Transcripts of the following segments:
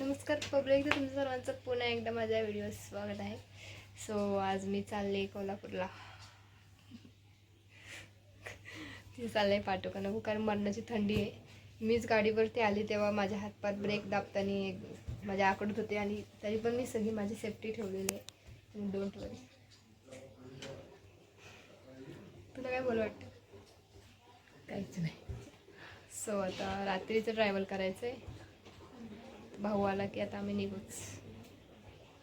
नमस्कार पब्लिक तुमचं सर्वांचं पुन्हा एकदा माझ्या व्हिडिओ स्वागत आहे. सो आज मी चालले कोल्हापूरला. ते आहे पाठोका नको कारण मरणाची थंडी आहे. मीच गाडीवरती आली तेव्हा माझ्या हातपात ब्रेक दाबताना एक- माझ्या आकडत होते आणि तरी पण मी सगळी माझी सेफ्टी ठेवलेली आहे. डोंट वरी तुला काय बोल वाटतं? काहीच नाही. सो आता रात्रीचं ट्रॅव्हल करायचं आहे भाऊ आला की आता आम्ही निघूच.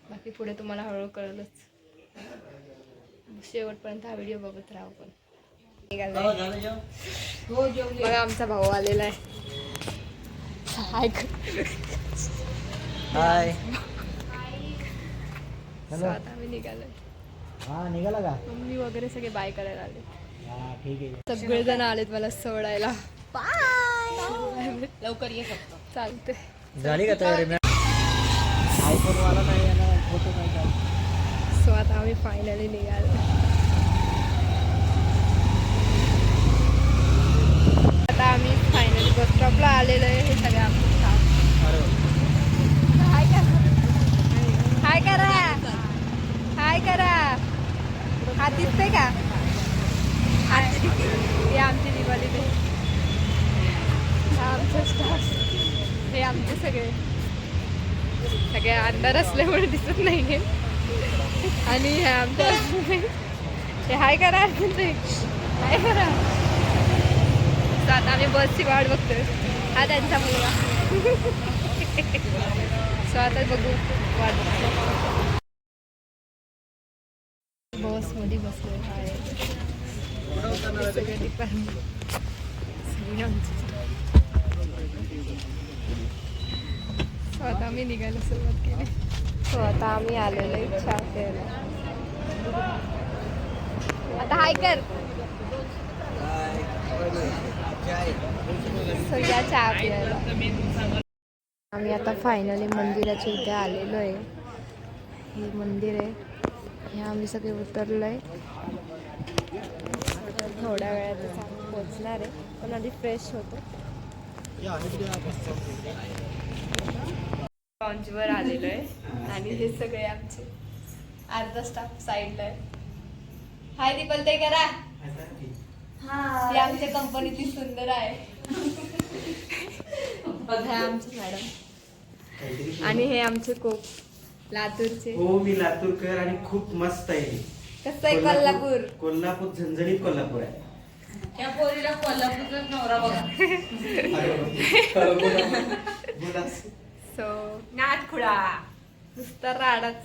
बाकी पुढे तुम्हाला हळूहळू कळलंच. शेवटपर्यंत हा व्हिडिओ बघत राहा पण निघालाय. बघा आमचा भाऊ आलेला आहे. हाय हाय आता आम्ही निघालोय. हा निघाला का? मम्मी वगैरे सगळे बाय करायला आले ठीक आहे. सगळेजण आलेत मला सोडायला. लवकर ये फक्त. चालते झाली का तयारी आयफोन वाला नाही येणार फोटो नाही काढ. सो आता आम्ही फायनली निघालो आता आम्ही फायनली बस स्टॉपला आलेलो आहे हे सगळं आमचं staff. अरे हाय करा हाय करा हाय करा हा दिसते का हाय. हे आमची दिवाळी बहीण. हा आमचा स्टाफ हे आमचे सगळे. सगळे अंधार असल्यामुळे दिसत नाहीये. आणि आमच्या हे हाय करा हाय करा. आता आम्ही बसची वाट बघतोय. हा त्यांचा मुलगा. सो आता बघू. वाट बसमध्ये बसलोय. हाय. सगळे डिपार्टमेंट सगळे आमचे. आता आम्ही निघायला सुरुवात केली. सो आता आम्ही आलेलो आहे चहा प्यायला. आता हाय कर. सो या चहा प्यायला. आम्ही आता फायनली मंदिराच्या इथे आलेलो आहे. हे मंदिर आहे. हे आम्ही सगळे उतरलो आहे थोड्या वेळातच आम्ही पोचणार आहे. पण आधी फ्रेश होतो. लॉन्चवर आलेलो आहे. आणि हे सगळे आमचे अर्धा स्टाफ साईडला आहे हाय दीपल ते करा. ही आमच्या कंपनीची सुंदर आहे. हे आमचे मॅडम. आणि हे आमचे कोक लातूरचे. हो मी लातूरकर आणि खूप मस्त आहे कसं आहे कोल्हापूर कोल्हापूर? झणझणीत कोल्हापूर आहे. त्या पोरीला कोल्हापूरचा नवरा बघा. बोला. सो नाथ खुडा नुसता राडाच.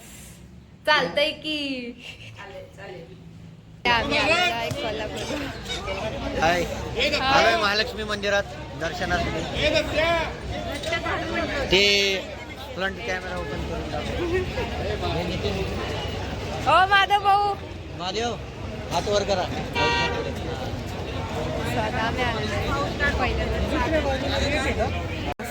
चालतंय की. आम्ही आलेलो आहे कोल्हापूर हाय. आलोय महालक्ष्मी मंदिरात दर्शनासाठी. ते फ्रंट कॅमेरा ओपन करून दाखव. हे ओ माधव भाऊ. महादेव हात वर करा. आता आम्ही आलेलो पहिल्यांदा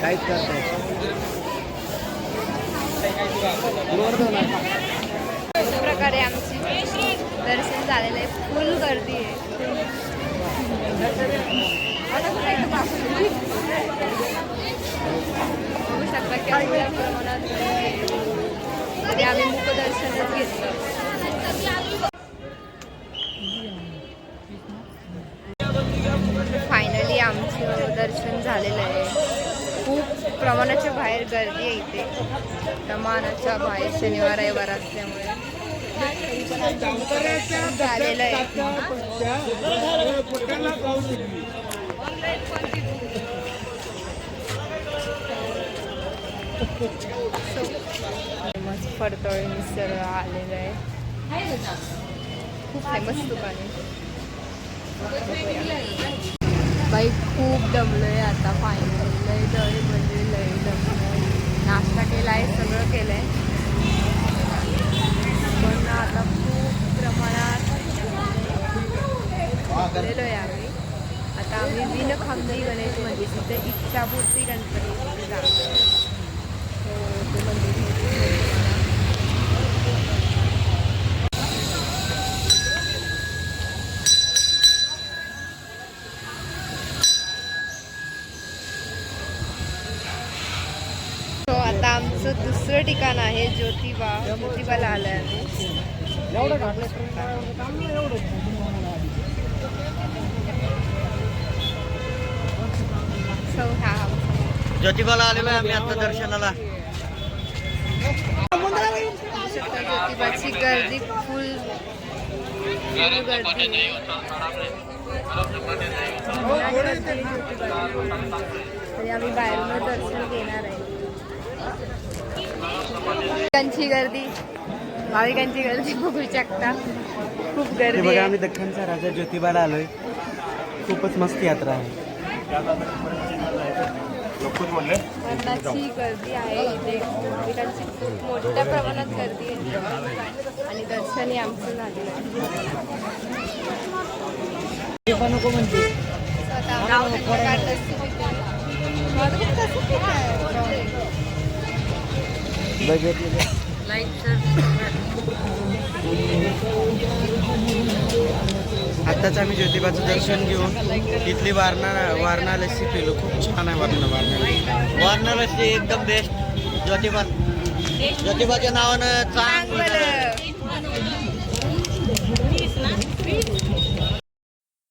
काहीच करताय अशा प्रकारे आमची दर्शन झालेलं आहे. फुल गर्दी आहे. बघू शकता की एवढ्या प्रमाणात गर्दी आहे. तरी आम्ही मुखदर्शनच घेतलं. दर्शन झालेलं आहे. खूप प्रमाणाच्या बाहेर गर्दी आहे इथे. प्रमाणाच्या बाहेर शनिवार रविवार असल्यामुळे. झालेलं आहे. फेमस फडतळे मिसळ आलेलं आहे. खूप फेमस दुकान आहे. बाई खूप दमलोय आता फायनल लय दळ म्हणजे लय दमलोय. नाश्ता केला आहे सगळं केलं आहे पण आता खूप प्रमाणात गेलेलो आहे आम्ही. आता आम्ही विनखांबी गणेश मंदिर तिथे इच्छापूर्ती गणपती जातो हो, ते मंदिर तो आता आमचं दुसरं ठिकाण आहे ज्योतिबा ज्योतिबाला आलं आहे ज्योतिबाला आलेलो आहे आम्ही आता दर्शनाला. ज्योतिबाची गर्दी फुल. गर्दी आम्ही बाहेरून दर्शन घेणार आहे. भाविकांची गर्दी. भाविकांची गर्दी बघू शकता. खूप गर्दी बघा आहे. आम्ही दख्खनचा राजा ज्योतिबाला आलोय. खूपच मस्त यात्रा आहे. गर्दी आहे इथे. भाविकांची खूप मोठ्या प्रमाणात गर्दी आहे. आणि दर्शनही आमचं झालेलं आहे. नको म्हणते. आत्ताच आम्ही ज्योतिबाचं दर्शन घेऊन तिथली वारणा वारणा लस्सी पिलो खूप छान आहे वारणा वारणा वारणारच एकदम बेस्ट ज्योतिबा ज्योतिबाच्या नावानं चांगलं.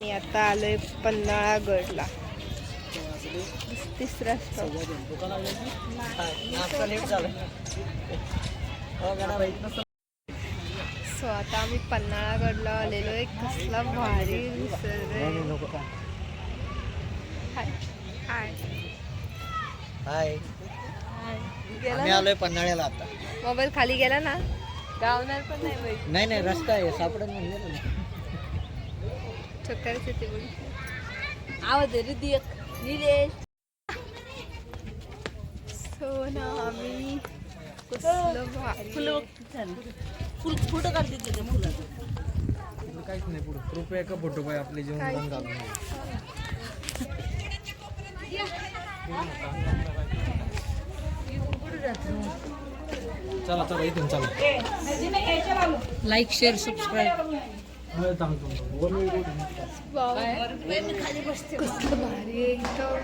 मी आता आलोय पन्हाळा गडला तिसरा हो. सो आता आम्ही पन्हाळागडला आलेलो आहे. कसला भारी निसर्ग हाय हाय हाय आम्ही आलोय पन्हाळ्याला आता. मोबाईल खाली गेला ना? गावणार पण नाही बाई. नाही नाही रस्ता आहे सापडत म्हणले ना चक्करच येते बोल. आवाज रे दियक. निलेश सो आम्ही फुलं फुल फ़ोटो काढते त्याच्या फुलाचं काहीच नाही पुढे. कृपया का फ़ोटो? पाय आपले जेवण बंद झालं चला चला इथून चला. लाईक शेअर सबस्क्राईब कसलं भारी आहे इथं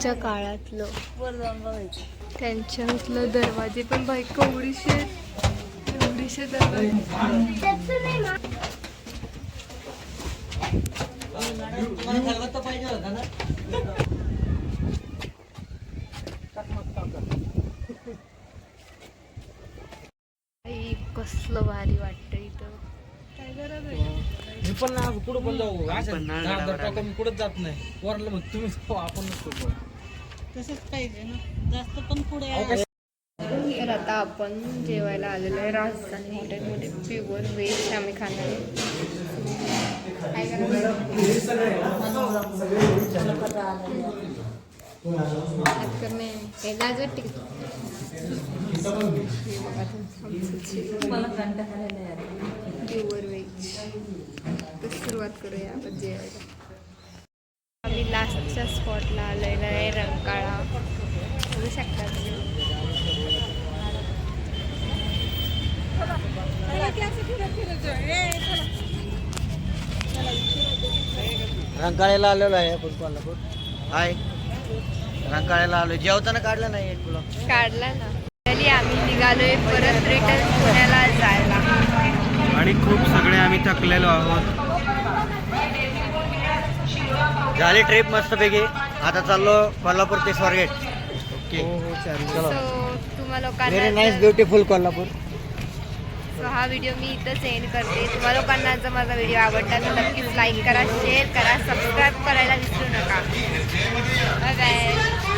च्या काळातलं. वर दरवाजे पण बाई केवढीशे एवढीशे दरवाजे पण ना पुढे पण जाऊ. असं नाही दहा हजार टाकून कुठंच जात नाही. वरलं मग तुम्ही जाऊ, आपण नसतो. तसंच पाहिजे ना. जास्त पण पुढे तर आता आपण जेवायला आलेलो आहे. राजधानी हॉटेलमध्ये प्युअर व्हेज आम्ही खाणार आहे. हे गाजर प्युअर व्हेज तर सुरुवात करूया आपण जेवायला. आम्ही लास्टच्या स्पॉटला आलेलो आहे रंकाळा. बघू शकता तुम्ही. रंकाळ्याला आलेलो आहे आपण कोल्हापूर हाय. रंकाळ्याला आलोय. जेवताना काढलं नाही एक तुला काढला ना. तरी आम्ही निघालोय परत रिटर्न पुण्याला जायला. आणि खूप सगळे आम्ही थकलेलो आहोत. झाली ट्रिप मस्तपैकी. आता चाललो कोल्हापूर ते स्वारगेट. ओके. हो हो तुम्हा व्हेरी नाईस लोकांना ब्युटिफुल कोल्हापूर. सो हा व्हिडिओ मी इथंच एंड करते. तुम्हा लोकांना जर माझा व्हिडिओ आवडला तर नक्कीच लाईक करा शेअर करा सबस्क्राईब करायला विसरू नका. Bye bye